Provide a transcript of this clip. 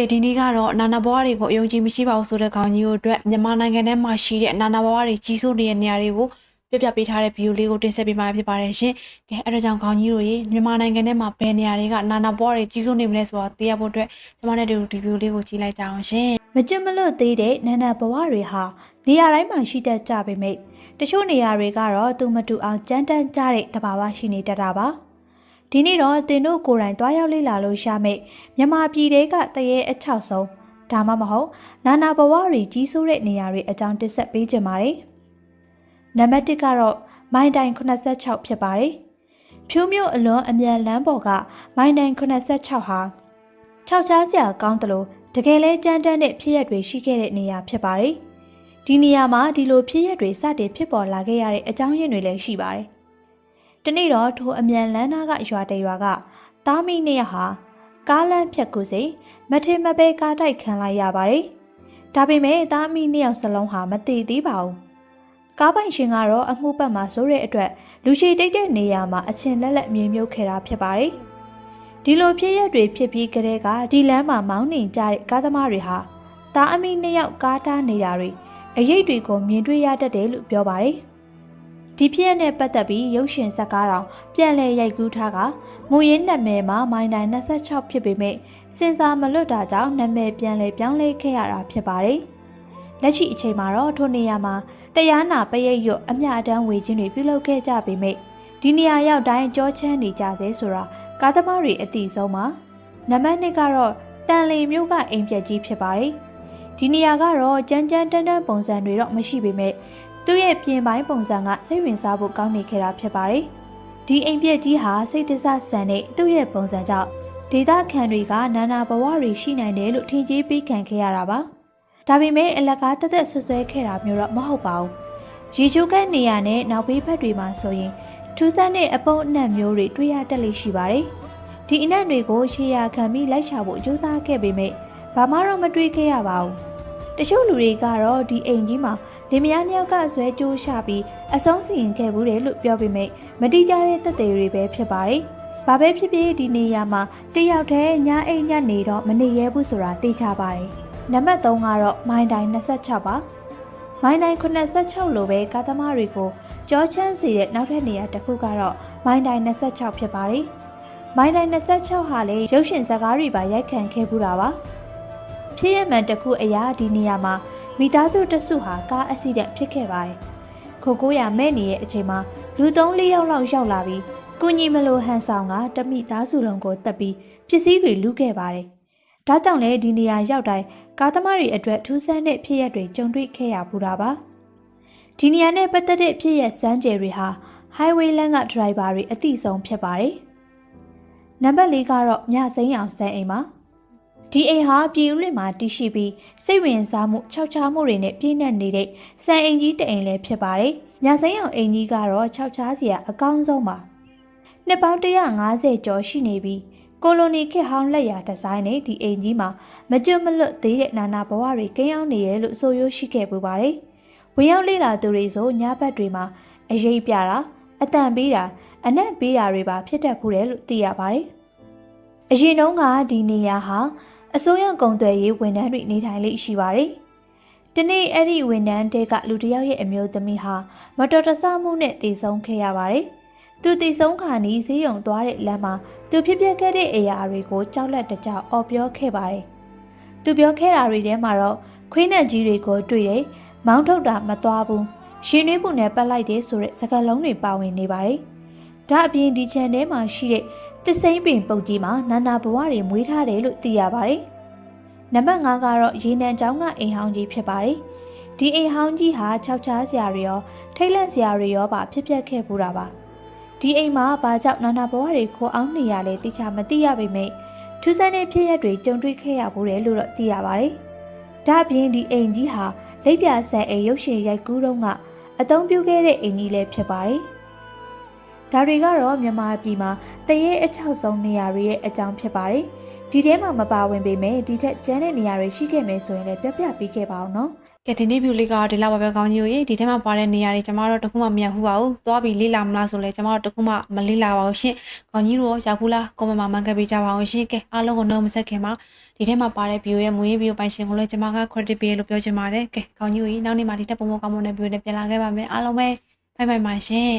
ကဲဒီနေ့ကတော့နာနာဘဝတွေကိုအယုံကြည်မရှိပါဘူးဆိုတဲ့ခေါင်းကြီးကိုအတွက်မြန်မာနိုင်ငံထဲမှာရှိတဲ့နာနာဘဝတွေကြီးစိုးနေတဲ့နေရာတွေကိုပြပြပေးထားတဲ့ဗီဒီယိုလေးကိုတင်ဆက်ပေးမှာဖြစ်ပါတယ်ရှင်။ကဲအဲ့ဒါကြောင့်ခေါင်းကြီးတို့ရေမြန်မာနိုင်ငံထဲမှာဘယ်နေရာတွေကနာနာဘဝတွေကြီးစိုးနေမလဲဆိုတော့သိရဖို့အတွက်ကျွန်မနဲ့ဒီဗီဒီယိုလေးကိုကြည့်လိုက်ကြအောင်ရှင်။မကြင်မလွတ်သေးတဲ့နန္ဒဘဝတွေဟာနေရာတိုင်းမှာရှိတတ်ကြပေမဲ့တချို့နေရာတွေကတော့သူမတူအောင်ကြမ်းတမ်းကြတဲ့တဘာဝရှိနေတတ်တာပါ ဒီနေ့တော့တင်တို့ကိုယ်တိုင်တွားရောက်လေ့လာလို့ရမယ့်မြန်မာပြည်တွေကတရေအချောက်ဆုံးဒါမှမဟုတ်နာနာဘဝတွေကြီးစိုးတဲ့နေရာတွေအကြောင်းတင်ဆက်ပေးကြပါမယ်နံပါတ်1ကတော့မိုင်းတိုင်86ဖြစ်ပါတယ်ဖြိုးမျိုးအလွန်အမြန်လမ်းပေါ်ကမိုင်းတိုင်86ဟာခြောက်ချားစရာကောင်းတယ်လို့တကယ်လဲကြမ်းတမ်းတဲ့ဖြစ်ရပ်တွေရှိခဲ့တဲ့နေရာဖြစ်ပါတယ်။ဒီနေရာမှာဒီလိုဖြစ်ရပ်တွေစတင်ဖြစ်ပေါ်လာခဲ့ရတဲ့အကြောင်းရင်းတွေလည်းရှိပါတယ်။ ဒီနေ့တော့ထိုအမြန်လန်းနာကရွာတရွာကတားမိနှစ်ယောက်ဟာကားလမ်းဖြတ်ကူစိမထင်မပဲကားတိုက်ခံလိုက်ရပါတယ်။ဒါပေမဲ့တားမိနှစ်ယောက်စလုံးဟာမတည်သေးပါဘူး။ကားပိုင်ရှင်ကတော့အမှုပတ်မှာစိုးတဲ့အတွက်လူရှိတိတ်တဲ့နေရာမှာအချင်းလက်လက်မြေမြုပ်ခဲ့တာဖြစ်ပါတယ်။ဒီလိုဖြစ်ရက်တွေဖြစ်ပြီးကလေးကဒီလမ်းမှာမောင်းနှင်ကြတဲ့ကားသမားတွေဟာတာအမိနှစ်ယောက်ကားတားနေတာတွေအရေးတွေကိုမြင်တွေ့ရတတ်တယ်လို့ပြောပါတယ်။ ဒီဖြစ်ရက်နဲ့ပတ်သက်ပြီးရုပ်ရှင်ဇာတ်ကားတော်ပြန်လည်ရိုက်ကူးထားကမူရင်းနာမည်မှာမိုင်းတိုင်း26ဖြစ်ပေမဲ့စင်စာမလွတ်တာကြောင့်နာမည်ပြန်လည်ပြောင်းလဲခဲ့ရတာဖြစ်ပါတယ်။လက်ရှိအချိန်မှာတော့ထိုနေရာမှာတရားနာပရိတ်ရွတ်အမျှအတန်းဝေခြင်းတွေပြုလုပ်ခဲ့ကြပေမဲ့ဒီနေရာရောက်တိုင်းကြောချမ်းနေကြစေဆိုတာကားသမားတွေအတိဆုံးပါနံပါတ်2ကတော့တန်လီမျိုးကအိမ်ပြက်ကြီးဖြစ်ပါတယ်ဒီနေရာကတော့ကြမ်းကြမ်းတန်းတန်းပုံစံတွေတော့မရှိပေမဲ့ သူ့ရဲ့ပြင်ပိုင်းပုံစံကစိတ်ဝင်စားဖို့ကောင်းနေခဲ့တာဖြစ်ပါတယ်ဒီအိမ်ပြက်ကြီးဟာစိတ်တဆဆန်တဲ့သူ့ရဲ့ပုံစံကြောင့်ဒေတာခံတွေကနာနာဘဝတွေရှိနိုင်တယ်လို့ထင်ကြီးပေးခံခဲ့ရတာပါဒါပေမဲ့အလကားတက်တက်ဆွဆွဲခဲ့တာမျိုးတော့မဟုတ်ပါဘူးရီချိုးကနေရနဲ့နောက်ဘေးဘက်တွေမှာဆိုရင်ထူးဆန်းတဲ့အပုံအနက်မျိုးတွေတွေ့ရတတ်လိမ့်ရှိပါတယ်။ဒီအနက်တွေကိုရှေးရခံပြီးလိုက်ရှာဖို့ကြိုးစားခဲ့ပေမဲ့ဘာမှတော့မတွေ့ခဲ့ရပါဘူး။တချို့လူတွေကတော့ဒီအိမ်ကြီးမှာ လင်မယားနှစ်ယောက်ကဆွဲကြိုးရှာပြီးအဆုံးစီရင်ခဲ့ဘူးတယ်လို့ပြောပေမဲ့မတိကျတဲ့သက်သေတွေပဲဖြစ်ပါတယ်။ဘာပဲဖြစ်ဖြစ်ဒီနေရာမှာတယောက်တည်းညအိမ်ညနေတော့မနေရဲဘူးဆိုတာသိကြပါတယ်။နံပါတ်3ကတော့မိုင်းတိုင်း26ပါ။မိုင်းတိုင်း86လိုပဲကားသမားတွေကိုကြောချမ်းစီတဲ့နောက်ထပ်နေရာတစ်ခုကတော့မိုင်းတိုင်း26ဖြစ်ပါတယ်။မိုင်းတိုင်း26ဟာလေရုပ်ရှင်ဇာတ်ကားတွေပါရိုက်ခံခဲ့ပူတာပါ။ဖြစ်ရမှန်တစ်ခုအရာဒီနေရာမှာ မိသားစုတစုဟာကားအက်ဆီဒန့်ဖြစ်ခဲ့ပါတယ်။ခိုကိုရမဲ့နေရဲ့အချိန်မှာလူ၃၄ယောက်လောက်ရောက်လာပြီးကုညီမလိုဟန်ဆောင်ကတမိသားစုလုံးကိုတက်ပြီးပစ္စည်းတွေလူခဲ့ပါတယ်။ဒါကြောင့်လေဒီနေရာရောက်တိုင်းကားသမားတွေအတွက်ထူးဆန်းတဲ့ဖြစ်ရပ်တွေကြုံတွေ့ခဲ့ရပူတာပါ။ဒီနေရာနဲ့ပတ်သက်တဲ့ဖြစ်ရဲ့စမ်းကြယ်တွေဟာ highway လမ်းက driver တွေအသိဆုံးဖြစ်ပါတယ်။နံပါတ်၄ကတော့မြစိမ်းအောင်စမ်းအိမ်ပါ။ ဒီအိမ်ဟာပြည်ဦးလွင်မှာတည်ရှိပြီးစိတ်ဝင်စားမှုခြောက်ခြားမှုတွေနဲ့ပြည့်နှက်နေတဲ့စံအိမ်ကြီးတစ်အိမ်လည်းဖြစ်ပါတယ်။မြစိမ်းအောင်အိမ်ကြီးကတော့ခြောက်ခြားစရာအကောင်းဆုံးပါ။နှစ်ပေါင်း150ကျော်ရှိနေပြီးကိုလိုနီခေတ်ဟောင်းလက်ရာဒီဇိုင်းနဲ့ဒီအိမ်ကြီးမှာမကျွတ်မလွတ်သေးတဲ့နာနာဘဝတွေကိန်းအောင်နေရလို့ဆိုရိုးရှိခဲ့ပူပါတယ်။ဝင်ရောက်လေ့လာသူတွေဆိုညဘက်တွေမှာအရေးပြတာအတန်ပေးတာအနက်ပေးတာတွေပါဖြစ်တတ်ဘူးတယ်လို့သိရပါတယ်။အရင်တုန်းကဒီနေရာဟာ အစိုးရကုံသွယ်ရေးဝန်ထမ်းတွေနေထိုင်လိမ့်ရှိပါတယ်။ဒီနေ့အဲ့ဒီဝန်ထမ်းတဲကလူတစ်ယောက်ရဲ့အမျိုးသမီးဟာမတော်တဆမှုနဲ့တည်ဆုံးခဲ့ရပါတယ်။သူတည်ဆုံးခါနီးဈေးရုံသွားတဲ့လမ်းမှာသူဖြစ်ပျက်ခဲ့တဲ့အရာတွေကိုကြောက်လက်တကြောက်အော်ပြောခဲ့ပါတယ်။သူပြောခဲ့တာတွေထဲမှာတော့ခွေးနဲ့ကြီးတွေကိုတွေ့တယ်။မောင်းထုတ်တာမသွားဘူးရှင်နှွေးမှုနဲ့ပတ်လိုက်တယ်ဆိုတဲ့စကားလုံးတွေပါဝင်နေပါတယ်။ဒါအပြင်ဒီချန်ထဲမှာရှိတဲ့ တစ္စိမ့်ပင်ပုတ်ကြီးမှာနာနာဘဝတွေမွေးထားတယ်လို့သိရပါတယ်။နံပါတ်5ကတော့ရေနံချောင်းကအိမ်ဟောင်းကြီးဖြစ်ပါတယ်။ဒီအိမ်ဟောင်းကြီးဟာခြောက်ခြားစရာတွေရောထိတ်လန့်စရာတွေရောပါဖြစ်ပျက်ခဲ့ပူတာပါ။ဒီအိမ်မှာဘာကြောင့်နာနာဘဝတွေခိုးအောင်နေရလဲသိချာမသိရပေမဲ့ထူးဆန်းတဲ့ဖြစ်ရပ်တွေကြုံတွေ့ခဲ့ရဘူးတယ်လို့တော့သိရပါတယ်။ဒါအပြင်ဒီအိမ်ကြီးဟာလက်ပြဆန်အိမ်ရုပ်ရှင်ရိုက်ကူးတော့ကအသုံးပြုခဲ့တဲ့အိမ်ကြီးလည်းဖြစ်ပါတယ်။ ဒါတွေကတော့မြန်မာပြည်မှာတရေအချောက်ဆုံးနေရာတွေရဲ့အကြောင်းဖြစ်ပါတယ်။ဒီထဲမှာမပါဝင်ပေမဲ့ဒီထက်ကျန်းတဲ့နေရာတွေရှိခဲ့မယ်ဆိုရင်လည်းပြပြပေးခဲ့ပါအောင်နော်ကဲဒီနေ့ view လေးကတော့ဒီလောက်ပါပဲကောင်းကြီးကိုရေဒီထဲမှာပါတဲ့နေရာတွေကျမတို့တခုမှမရောက်ဘူးပါဘူးသွားပြီးလေးလာမလားဆိုလဲကျမတို့တခုမှမလေးလာပါဘူးရှင်ကောင်းကြီးတို့ရောက်ဘူးလားကွန်မန့်မှာမှန်ခဲ့ပေးကြပါအောင်ရှင်ကဲအားလုံးကိုနှုတ်မဆက်ခင်မှာဒီထဲမှာပါတဲ့ view ရဲ့မူရင်း view ပိုင်ရှင်ကိုလည်းကျမက credit ပေးလို့ပြောချင်ပါတယ်ကဲကောင်းကြီးကိုရေနောက်နေ့မှာဒီတက်ပုံမကောင်းမွန်တဲ့ view နဲ့ပြန်လာခဲ့ပါမယ်အားလုံးပဲဘိုင်ဘိုင်ပါရှင်